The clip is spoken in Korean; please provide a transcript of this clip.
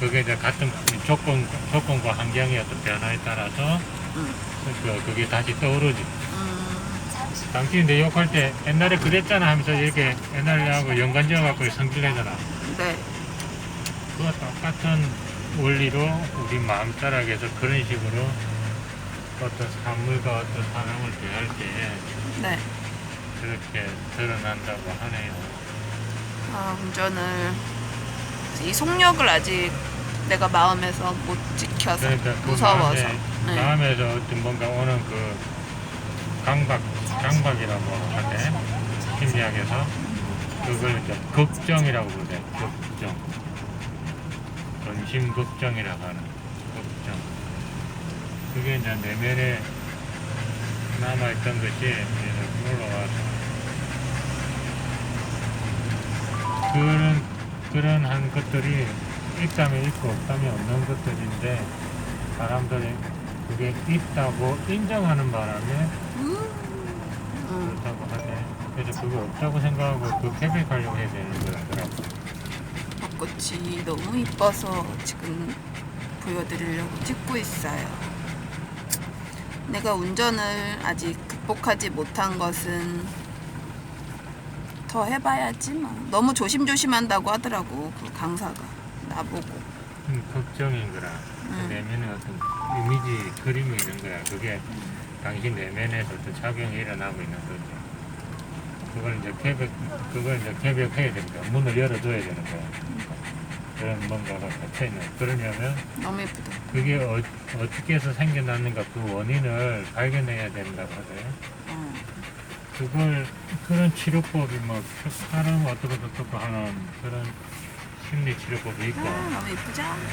그게 이제 같은 조건, 조건과 환경의 어떤 변화에 따라서 응. 그, 그게 다시 떠오르지. 음, 당신이 내 욕할 때 옛날에 그랬잖아 하면서 이렇게 옛날하고 연관 지어갖고 성질내잖아. 네. 그거 똑같은 원리로 우리 마음 자락에서 그런 식으로 어떤 사물과 어떤 사람을 대할 때 네. 그렇게 드러난다고 하네요. 아, 운전을 이 속력을 아직 내가 마음에서 못 지켜서 그러니까 그 무서워서. 마음에, 네. 마음에서 어떤 뭔가 오는 그 강박, 강박이라고 하대 심리학에서 그걸 이제 걱정이라고 부르대. 걱정. 근심 걱정이라고 하는 걱정. 그게 이제 내면에 남아있던 것이 이제 올라와서 그런 그런 한 것들이 있다면 있고 없다면 없는 것들인데 사람들이 그게 있다고 인정하는 바람에 음, 그렇다고 하대. 그래서 그거 없다고 생각하고 그 패백하려고 해야 되는 거라더라고. 벚꽃이 너무 이뻐서 지금 보여드리려고 찍고 있어요. 내가 운전을 아직 극복하지 못한 것은 더 해봐야지 뭐. 너무 조심조심한다고 하더라고 그 강사가 나보고. 음, 걱정인 거라. 그 음. 내면에 어떤 이미지 그림이 있는 거야. 그게 당신 내면에서 어떤 작용이 일어나고 있는 거죠. 그걸 이제 개벽, 그걸 이제 개벽해야 됩니다. 문을 열어줘야 되는 거야. 그런 뭔가가 갇혀 있는. 그러려면 너무 예쁘다. 그게 어, 어떻게 해서 생겨났는가 그 원인을 발견해야 된다고 하대요. 어. 그걸 그런 치료법이 뭐 사람 어떻고 어떻고 하는 그런 심리 치료법이 있고 아, 너무 예쁘죠?